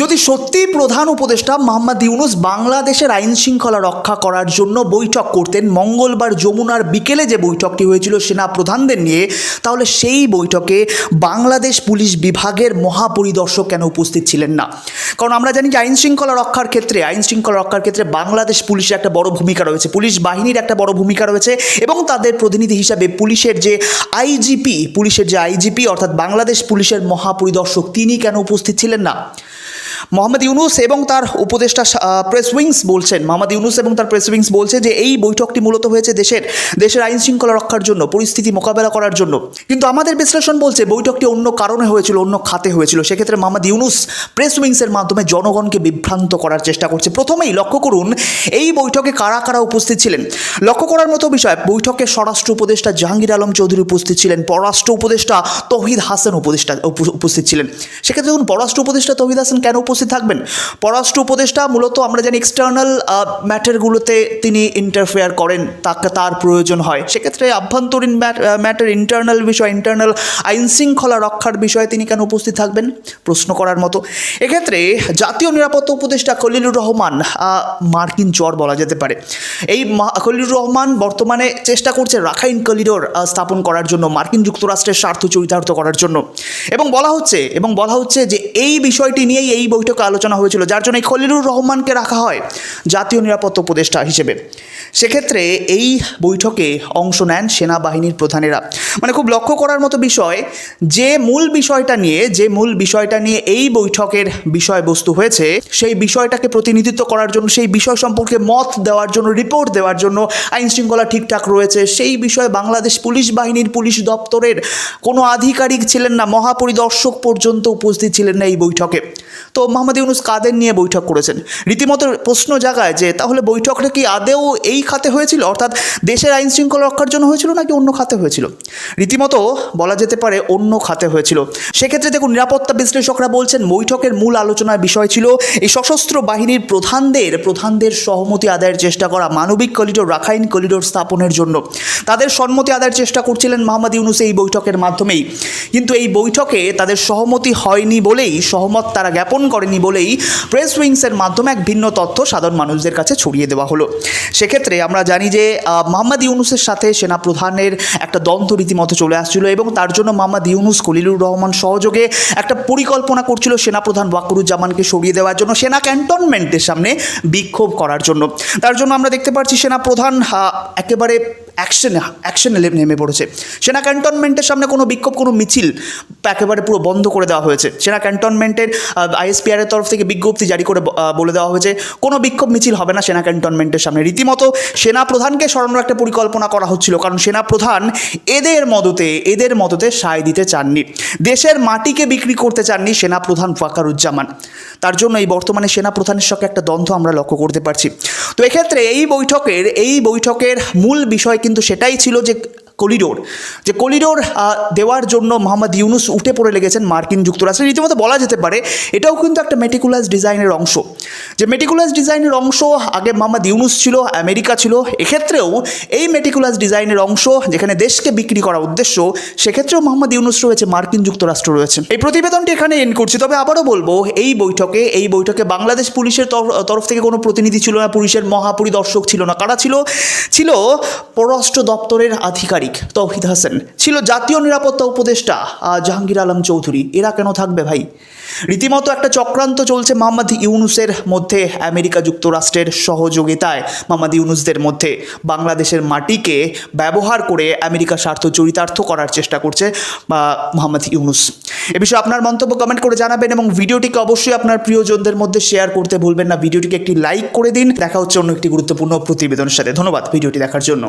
যদি সত্যিই প্রধান উপদেষ্টা মোহাম্মদ ইউনুস বাংলাদেশের আইন শৃঙ্খলা রক্ষা করার জন্য বৈঠক করতেন, মঙ্গলবার যমুনার বিকেলে যে বৈঠকটি হয়েছিল সেনা প্রধানদের নিয়ে, তাহলে সেই বৈঠকে বাংলাদেশ পুলিশ বিভাগের মহাপরিদর্শক কেন উপস্থিত ছিলেন না? কারণ আমরা জানি যে আইন শৃঙ্খলা রক্ষার ক্ষেত্রে আইন শৃঙ্খলা রক্ষার ক্ষেত্রে বাংলাদেশ পুলিশের একটা বড় ভূমিকা রয়েছে, পুলিশ বাহিনীর একটা বড় ভূমিকা রয়েছে এবং তাদের প্রতিনিধি হিসাবে পুলিশের যে আইজিপি, পুলিশের যে আইজিপি অর্থাৎ বাংলাদেশ পুলিশের মহাপরিদর্শক, তিনি কেন উপস্থিত ছিলেন না? মোহাম্মদ ইউনুস এবং তার উপদেষ্টা প্রেস উইংস বলছেন, মোহাম্মদ ইউনুস এবং তার প্রেস উইংস বলছে যে এই বৈঠকটি মূলত হয়েছে দেশের দেশের আইন শৃঙ্খলা রক্ষার জন্য, পরিস্থিতি মোকাবেলা করার জন্য। কিন্তু আমাদের বিশ্লেষণ বলছে বৈঠকটি অন্য কারণে হয়েছিল, অন্য খাতে হয়েছিল। সেক্ষেত্রে মোহাম্মদ ইউনুস প্রেস উইংসের মাধ্যমে জনগণকে বিভ্রান্ত করার চেষ্টা করছে। প্রথমেই লক্ষ্য করুন, এই বৈঠকে কারা কারা উপস্থিত ছিলেন? লক্ষ্য করার মতো বিষয়, বৈঠকে স্বরাষ্ট্র উপদেষ্টা জাহাঙ্গীর আলম চৌধুরী উপস্থিত ছিলেন, পররাষ্ট্র উপদেষ্টা তহিদ হাসান উপদেষ্টা উপ- উপস্থিত ছিলেন। সেক্ষেত্রে দেখুন, পররাষ্ট্র উপদেষ্টা তহিদ হাসান কেন উপস্থিত থাকবেন। পররাষ্ট্র উপদেষ্টা মূলত আমরা জানি এক্সটার্নাল ম্যাটারগুলোতে তিনি ইন্টারফেয়ার করেন তাকে তার প্রয়োজন হয়। সেক্ষেত্রে আভ্যন্তরীণ ম্যাটার ইন্টারনাল বিষয় ইন্টারনাল আইন শৃঙ্খলা রক্ষার বিষয়ে তিনি কেন উপস্থিত থাকবেন? প্রশ্ন করার মতো। এক্ষেত্রে জাতীয় নিরাপত্তা উপদেষ্টা খলিলুর রহমান মার্কিন চর বলা যেতে পারে। এই খলিলুর রহমান বর্তমানে চেষ্টা করছে রাখাইন করিডোর আহ, স্থাপন করার জন্য মার্কিন যুক্তরাষ্ট্রের স্বার্থ চরিতার্থ করার জন্য। এবং বলা হচ্ছে এবং বলা হচ্ছে যে এই বিষয়টি নিয়েই এই বৈঠকে আলোচনা হয়েছিল, যার জন্য এই খলিলুর রহমানকে রাখা হয় জাতীয় নিরাপত্তা উপদেষ্টা হিসেবে। সেক্ষেত্রে এই বৈঠকে অংশ নেন সেনাবাহিনীর প্রধানেরা। মানে খুব লক্ষ্য করার মতো বিষয়, যে মূল বিষয়টা নিয়ে, যে মূল বিষয়টা নিয়ে এই বৈঠকের বিষয়বস্তু হয়েছে, সেই বিষয়টাকে প্রতিনিধিত্ব করার জন্য, সেই বিষয় সম্পর্কে মত দেওয়ার জন্য রিপোর্ট দেওয়ার জন্য আইন শৃঙ্খলা ঠিকঠাক রয়েছে, সেই বিষয়ে বাংলাদেশ পুলিশ বাহিনীর পুলিশ দপ্তরের কোনো আধিকারিক ছিলেন না, মহাপরিদর্শক পর্যন্ত উপস্থিত ছিলেন না এই বৈঠকে। তো মোহাম্মদ ইউনুস কাদের নিয়ে বৈঠক করেছেন? রীতিমতো প্রশ্ন জাগায় যে, তাহলে বৈঠকটা কি আদেও এই খাতে হয়েছিল? অর্থাৎ দেশের আইন শৃঙ্খলা রক্ষার জন্য হয়েছিল নাকি অন্য খাতে হয়েছিল? রীতিমতো বলা যেতে পারে অন্য খাতে হয়েছিল। সেক্ষেত্রে দেখুন, নিরাপত্তা বিশ্লেষকরা বলছেন, বৈঠকের মূল আলোচনার বিষয় ছিল এই সশস্ত্র বাহিনীর প্রধানদের প্রধানদের সহমতি আদায়ের চেষ্টা করা, মানবিক করিডোর রাখাইন করিডোর স্থাপনের জন্য। তাদের সম্মতি আদায়ের চেষ্টা করছিলেন মোহাম্মদ ইউনুস এই বৈঠকের মাধ্যমেই। কিন্তু এই বৈঠকে তাদের সহমতি হয়নি বলেই সহমত তারা জ্ঞাপন করেনি বলেই প্রেস উইংসের মাধ্যমে এক ভিন্ন তথ্য সাধারণ মানুষদের কাছে ছড়িয়ে দেওয়া হলো। সেক্ষেত্রে আমরা জানি যে মোহাম্মদ ইউনুসের সাথে সেনা প্রধানের একটা দ্বন্দ্ব রীতিমতো চলে আসছিল এবং তার জন্য মোহাম্মদ ইউনুস খলিলুর রহমান সহযোগে একটা পরিকল্পনা করছিল সেনাপ্রধান ওয়াকুরুজ্জামানকে সরিয়ে দেওয়ার জন্য সেনা ক্যান্টনমেন্টের সামনে বিক্ষোভ করার জন্য। তার জন্য আমরা দেখতে পাচ্ছি সেনাপ্রধান একেবারে অ্যাকশনে অ্যাকশনে নেমে পড়েছে। সেনা ক্যান্টনমেন্টের সামনে কোনো বিক্ষোভ, কোনো মিছিল একেবারে পুরো বন্ধ করে দেওয়া হয়েছে। সেনা ক্যান্টনমেন্টের আইএসপিআরের তরফ থেকে বিজ্ঞপ্তি জারি করে বলে দেওয়া হয়েছে, কোনো বিক্ষোভ, মিছিল হবে না সেনা ক্যান্টনমেন্টের সামনে। রীতিমতো সেনা প্রধানকে সরানোর একটা পরিকল্পনা করা হচ্ছিল, কারণ সেনা প্রধান এদের মদতে এদের মদতে সায় দিতে চাননি। দেশের মাটিকে বিক্রি করতে চাননি সেনা প্রধান ফাকারুজ্জামান তার জন্য এই বর্তমানে সেনা প্রধানের সঙ্গে একটা দ্বন্দ্ব আমরা লক্ষ্য করতে পারছি। তো এক্ষেত্রে এই বৈঠকের এই বৈঠকের মূল বিষয় কিন্তু সেটাই ছিল যে করিডোর যে করিডোর দেওয়ার জন্য মোহাম্মদ ইউনুস উঠে পড়ে লেগেছেন মার্কিন যুক্তরাষ্ট্রে। রীতিমতো বলা যেতে পারে, এটাও কিন্তু একটা মেটিকুলাস ডিজাইনের অংশ। যে মেটিকুলাস ডিজাইনের অংশ, আগে মোহাম্মদ ইউনুস ছিল, আমেরিকা ছিল, এক্ষেত্রেও এই মেটিকুলাস ডিজাইনের অংশ, যেখানে দেশকে বিক্রি করা উদ্দেশ্য, সেক্ষেত্রেও মোহাম্মদ ইউনুস রয়েছে, মার্কিন যুক্তরাষ্ট্র রয়েছে। এই প্রতিবেদনটি এখানে এন করছি, তবে আবারও বলব, এই বৈঠকে এই বৈঠকে বাংলাদেশ পুলিশের তর- তরফ থেকে কোনো প্রতিনিধি ছিল না, পুলিশের মহাপরিদর্শক ছিল না। কারা ছিল? ছিল পররাষ্ট্র দপ্তরের আধিকারিক। তৌহিদ হাসান। ছিল জাতীয় নিরাপত্তা উপদেষ্টা জাহাঙ্গীর আলম চৌধুরী। এরা কেন থাকবে ভাই? রীতিমতো একটা চক্রান্ত চলছে মোহাম্মদ ইউনুসের মধ্যে, আমেরিকা যুক্তরাষ্ট্রের সহযোগিতায় মোহাম্মদ ইউনুসদের মধ্যে। বাংলাদেশের মাটিকে ব্যবহার করে আমেরিকা স্বার্থ চরিতার্থ করার চেষ্টা করছে বা মোহাম্মদ ইউনুস। এ বিষয়ে আপনার মন্তব্য কমেন্ট করে জানাবেন এবং ভিডিওটিকে অবশ্যই আপনার প্রিয়জনদের মধ্যে শেয়ার করতে ভুলবেন না। ভিডিওটিকে একটি লাইক করে দিন। দেখা হচ্ছে অন্য একটি গুরুত্বপূর্ণ প্রতিবেদনের সাথে। ধন্যবাদ ভিডিওটি দেখার জন্য।